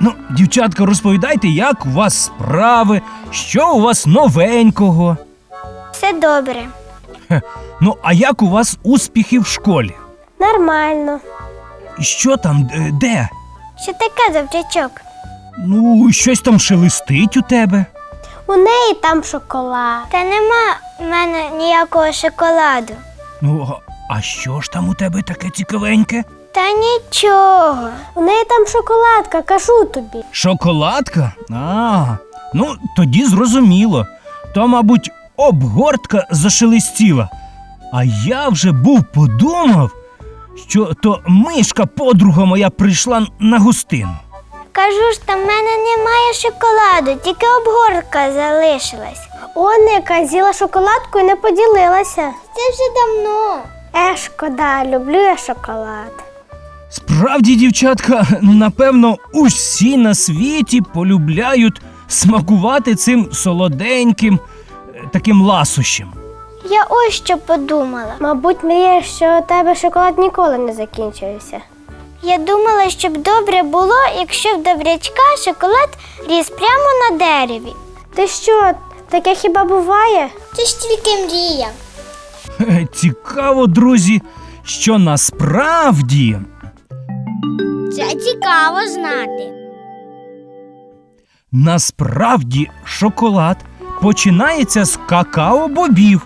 Ну, дівчатка, розповідайте, як у вас справи, що у вас новенького. Все добре. Ну, а як у вас успіхи в школі? Нормально. Що там, е, де? Що таке завчачок? Ну, щось там шелестить у тебе. У неї там шоколад. Та нема в мене ніякого шоколаду. Ну, а- а що ж там у тебе таке цікавеньке? Та нічого. У неї там шоколадка, кажу тобі. Шоколадка? А, ну тоді зрозуміло. То, мабуть, обгортка зашелестіла. А я вже був подумав, що то мишка подруга моя прийшла на гостину. Кажу ж, там в мене немає шоколаду, тільки обгортка залишилась. Оника з'їла шоколадку і не поділилася. Це вже давно. Е, шкода, люблю я шоколад. Справді, дівчатка, напевно, усі на світі полюбляють смакувати цим солоденьким е, таким ласощем. Я ось що подумала. Мабуть, мрієш, що у тебе шоколад ніколи не закінчується. Я думала, щоб добре було, якщо в добрячка шоколад ріс прямо на дереві. Ти що, таке хіба буває? Це ж тільки мрія. Цікаво, друзі, що насправді Це цікаво знати. Насправді шоколад починається з какао-бобів.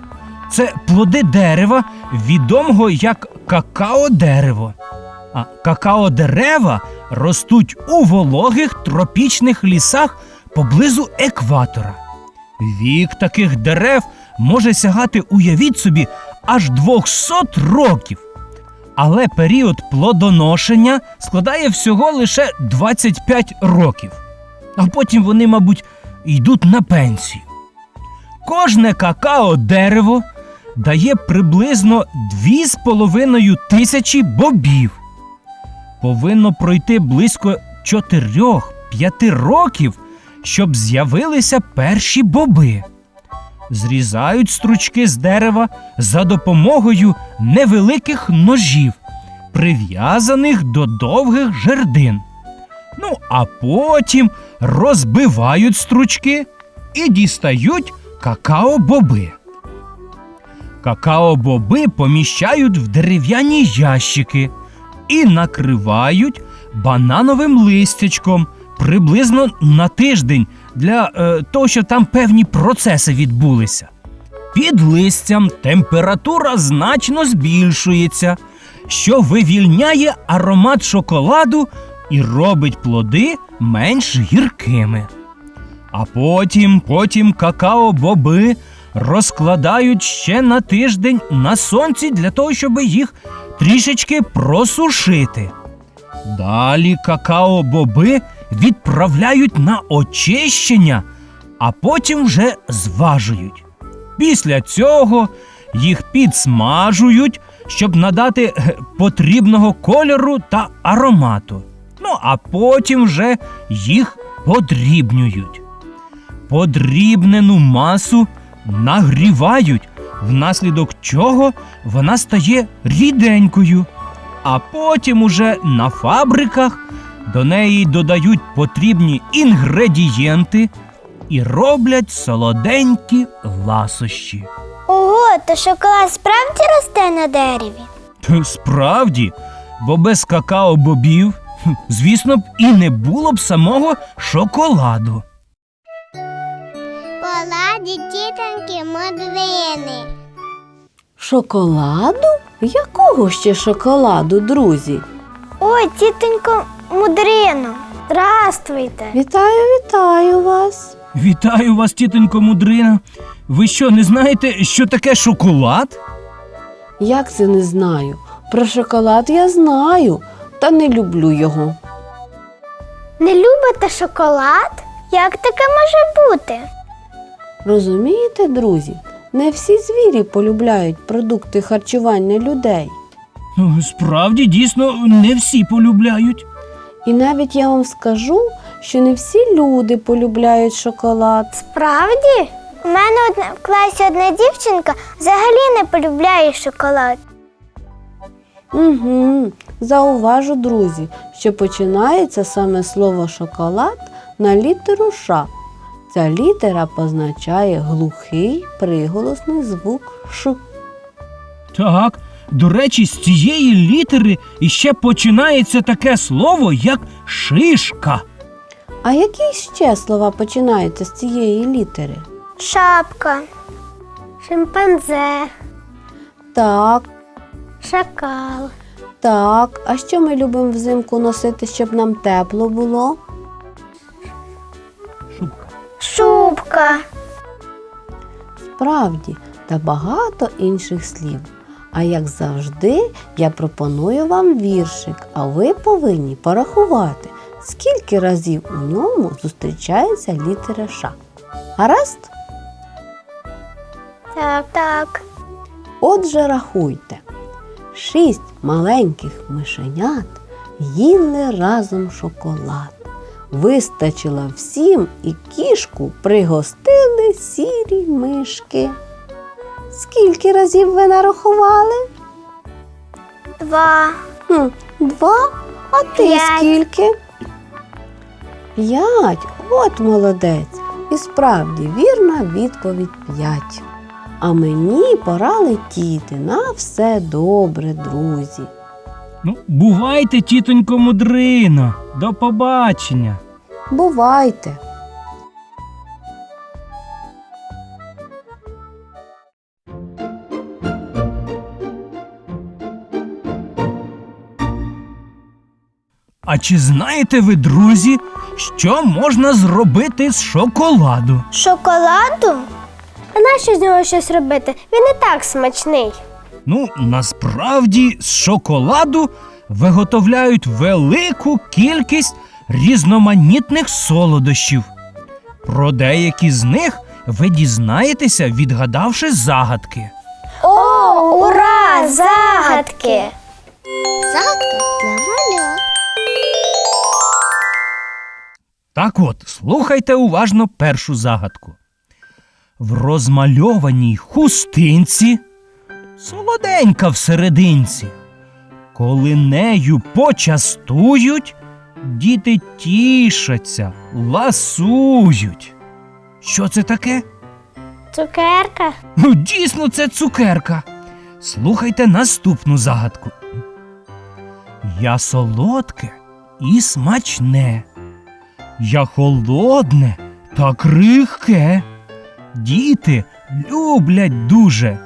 Це плоди дерева, відомого як какао-дерево. А какао-дерева ростуть у вологих тропічних лісах поблизу екватора. Вік таких дерев може сягати, уявіть собі, аж 200 років. Але період плодоношення складає всього лише 25 років а потім вони, мабуть, йдуть на пенсію. Кожне какао дерево дає приблизно 2,5 тисячі бобів. Повинно пройти близько 4-5 років, щоб з'явилися перші боби. Зрізають стручки з дерева за допомогою невеликих ножів, прив'язаних до довгих жердин. Ну, а потім розбивають стручки і дістають какао-боби. Какао-боби поміщають в дерев'яні ящики і накривають банановим листячком приблизно на тиждень для е, того, щоб там певні процеси відбулися. Під листям температура значно збільшується, що вивільняє аромат шоколаду і робить плоди менш гіркими. А потім, потім какао-боби розкладають ще на тиждень на сонці для того, щоб їх трішечки просушити. Далі какао-боби відправляють на очищення, а потім вже зважують. Після цього їх підсмажують, щоб надати е, потрібного кольору та аромату. Ну, а потім вже їх подрібнюють. Подрібнену масу нагрівають, внаслідок чого вона стає ріденькою. А потім уже на фабриках до неї додають потрібні інгредієнти і роблять солоденькі ласощі. Ого, то шоколад справді росте на дереві. Та Справді, бо без какао-бобів, звісно б, і не було б самого шоколаду. Поладі тітоньки модрини. Шоколаду? Якого ще шоколаду, друзі? Ой, тітонько мудрино. Здравствуйте. Вітаю, вітаю вас. Вітаю вас, тітонько Мудрина. Ви що, не знаєте, що таке шоколад? Як це не знаю? Про шоколад я знаю, та не люблю його. Не любите шоколад? Як таке може бути? Розумієте, друзі, не всі звірі полюбляють продукти харчування людей. Справді, дійсно, не всі полюбляють. І навіть я вам скажу, що не всі люди полюбляють шоколад. Справді? У мене одна, в класі одна дівчинка взагалі не полюбляє шоколад. Угу. Зауважу, друзі, що починається саме слово шоколад на літеру Ш. Ця літера позначає глухий приголосний звук Ш. Так, до речі, з цієї літери іще починається таке слово, як шишка. А які ще слова починаються з цієї літери? Шапка, шимпанзе, Так, шакал, так. А що ми любимо взимку носити, щоб нам тепло було? Шубка. шубка. Справді, та багато інших слів. А як завжди, я пропоную вам віршик, а ви повинні порахувати, скільки разів у ньому зустрічається літера Ш. Гаразд? Так, так. Отже, рахуйте. Шість маленьких мишенят їли разом шоколад. Вистачило всім і кішку пригостили сірі мишки. Скільки разів ви нарахували? Два. Хм, два. А ти П'ять. скільки? П'ять. От молодець. І справді вірна відповідь п'ять. А мені пора летіти. На все добре, друзі. Ну, бувайте, тітонько мудрино. До побачення. Бувайте! А чи знаєте ви, друзі, що можна зробити з шоколаду? Шоколаду? А нащо з нього щось робити? Він і так смачний. Ну, насправді з шоколаду виготовляють велику кількість різноманітних солодощів. Про деякі з них ви дізнаєтеся, відгадавши загадки. О, ура! Загадки! Загадка для маля. Так от, слухайте уважно першу загадку. В розмальованій хустинці солоденька всерединці. Коли нею почастують, діти тішаться, ласують. Що це таке? Цукерка. Ну, дійсно, це цукерка. Слухайте наступну загадку. Я солодке і смачне. Я холодне та крихке. Діти люблять дуже.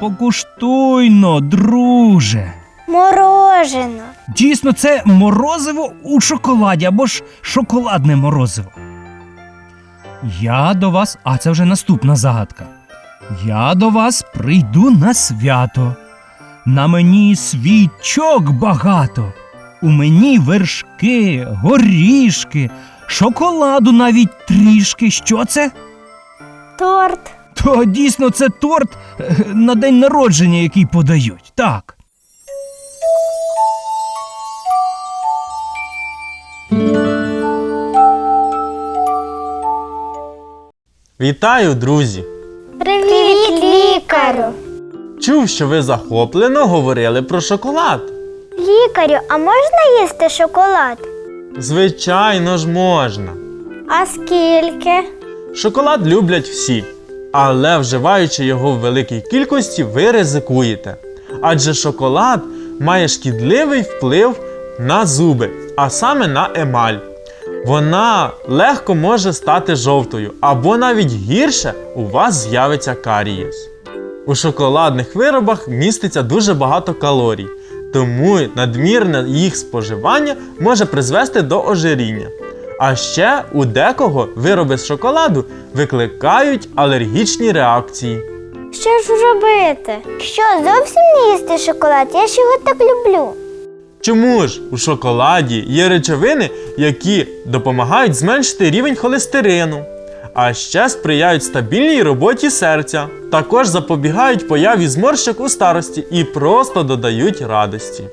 Покуштуйно, друже. Морожено. Дійсно, це морозиво у шоколаді або ж шоколадне морозиво. Я до вас, а це вже наступна загадка. Я до вас прийду на свято. На мені свічок багато. У мені вершки, горішки, шоколаду навіть трішки. Що це? Торт. То дійсно це торт е, на день народження, який подають. Так. Вітаю, друзі! Привіт, лікарю. Чув, що ви захоплено говорили про шоколад. Лікарю, а можна їсти шоколад? Звичайно ж можна. А скільки? Шоколад люблять всі, але вживаючи його в великій кількості, ви ризикуєте. Адже шоколад має шкідливий вплив на зуби, а саме на емаль. Вона легко може стати жовтою, або навіть гірше у вас з'явиться карієс. У шоколадних виробах міститься дуже багато калорій, тому надмірне їх споживання може призвести до ожиріння. А ще у декого вироби з шоколаду викликають алергічні реакції. Що ж робити? Що, зовсім не їсти шоколад? Я ж його так люблю. Чому ж у шоколаді є речовини, які допомагають зменшити рівень холестерину, а ще сприяють стабільній роботі серця, також запобігають появі зморщок у старості і просто додають радості.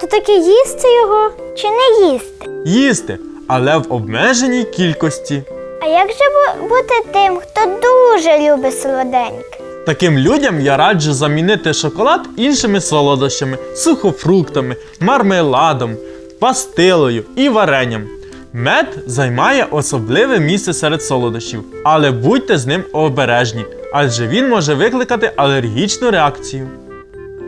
То таки їсти його чи не їсти? Їсти, але в обмеженій кількості. А як же бути тим, хто дуже любить солоденьке? Таким людям я раджу замінити шоколад іншими солодощами, сухофруктами, мармеладом, пастилою і варенням. Мед займає особливе місце серед солодощів, але будьте з ним обережні, адже він може викликати алергічну реакцію.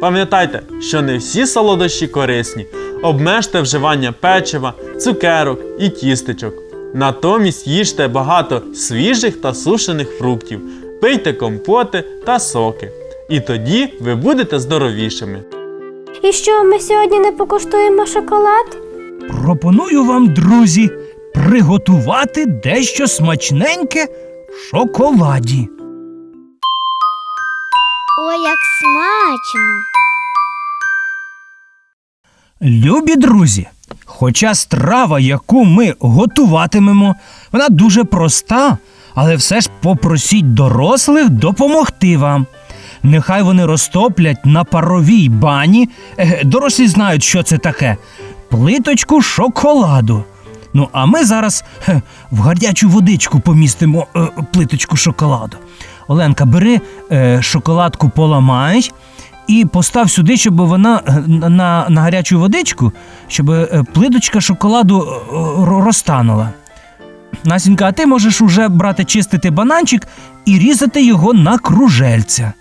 Пам'ятайте, що не всі солодощі корисні. Обмежте вживання печива, цукерок і тістечок. Натомість їжте багато свіжих та сушених фруктів, пийте компоти та соки. І тоді ви будете здоровішими. І що ми сьогодні не покуштуємо шоколад? Пропоную вам, друзі, приготувати дещо смачненьке в шоколаді. Як смачно! Любі друзі, хоча страва, яку ми готуватимемо, вона дуже проста, але все ж попросіть дорослих допомогти вам. Нехай вони розтоплять на паровій бані. Дорослі знають, що це таке. Плиточку шоколаду. Ну, а ми зараз в гарячу водичку помістимо е, плиточку шоколаду. Оленка, бери е, шоколадку, поламай і постав сюди, щоб вона е, на, на гарячу водичку, щоб е, плиточка шоколаду розтанула. Насінька, а ти можеш уже брати чистити бананчик і різати його на кружельця.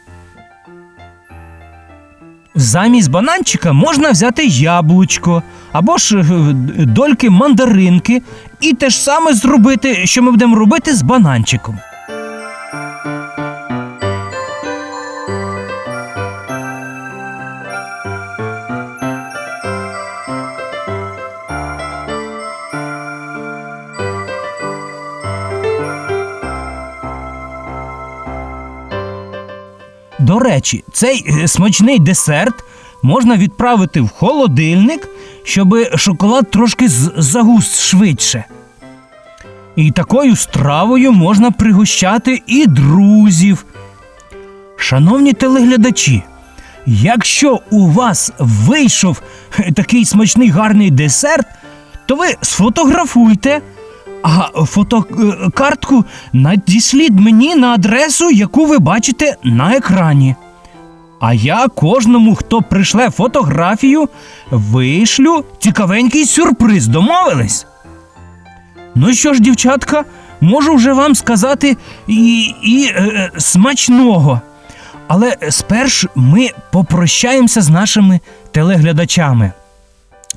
Замість бананчика можна взяти яблучко або ж дольки мандаринки, і те ж саме зробити, що ми будемо робити з бананчиком. Речі, цей е, смачний десерт можна відправити в холодильник, щоб шоколад трошки з- загус швидше. І такою стравою можна пригощати і друзів. Шановні телеглядачі, якщо у вас вийшов е, такий смачний гарний десерт, то ви сфотографуйте, а фотокартку надішліть мені на адресу, яку ви бачите на екрані. А я кожному, хто прийшле фотографію, вишлю цікавенький сюрприз. Домовились? Ну що ж, дівчатка, можу вже вам сказати і, і е, е, смачного. Але сперш ми попрощаємося з нашими телеглядачами.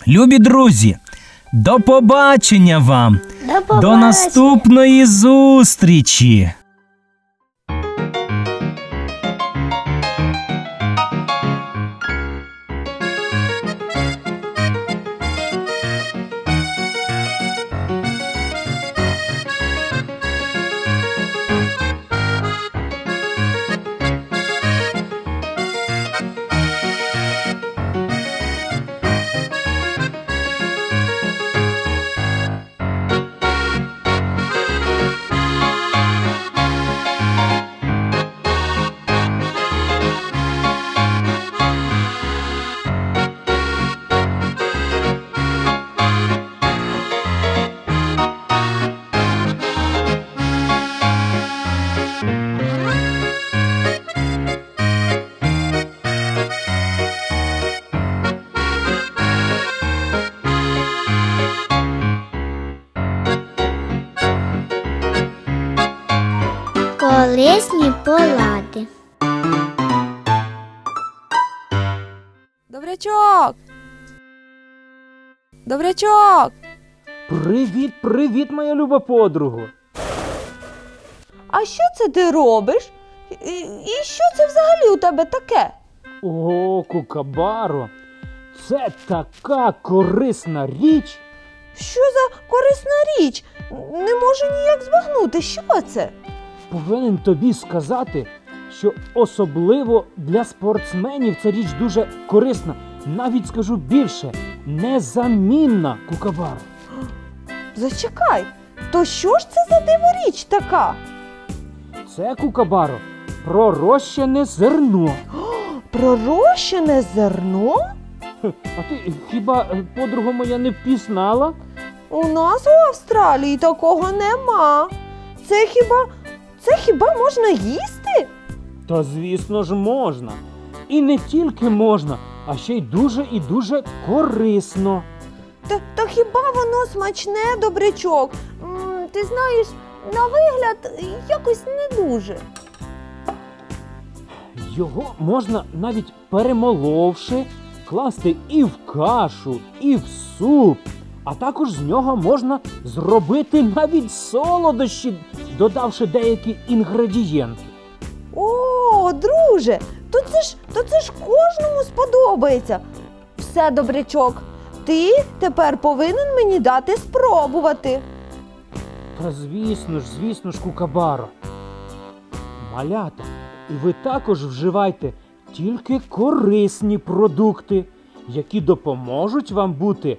Любі друзі, до побачення вам! До До наступної зустрічі! Полади. Добрячок! Добрячок! Привіт, привіт, моя люба подруга! А що це ти робиш? І, і що це взагалі у тебе таке? О, кукабаро! Це така корисна річ! Що за корисна річ? Не можу ніяк збагнути, що це? Повинен тобі сказати, що особливо для спортсменів ця річ дуже корисна. навіть скажу більше, незамінна кукабара. Зачекай, то що ж це за диворіч така? Це кукабаро пророщене зерно. Пророщене зерно? А ти хіба е, подруга моя не впізнала? У нас у Австралії такого нема. Це хіба це хіба можна їсти? Та звісно ж можна. І не тільки можна, а ще й дуже і дуже корисно. Та, та хіба воно смачне, добрячок? М, ти знаєш, на вигляд якось не дуже. Його можна навіть перемоловши, класти і в кашу, і в суп. А також з нього можна зробити навіть солодощі, додавши деякі інгредієнти. О, друже, то це ж то це ж кожному сподобається. Все, добрячок, ти тепер повинен мені дати спробувати. Та звісно ж, звісно ж, кукабаро. Малята, і ви також вживайте тільки корисні продукти, які допоможуть вам бути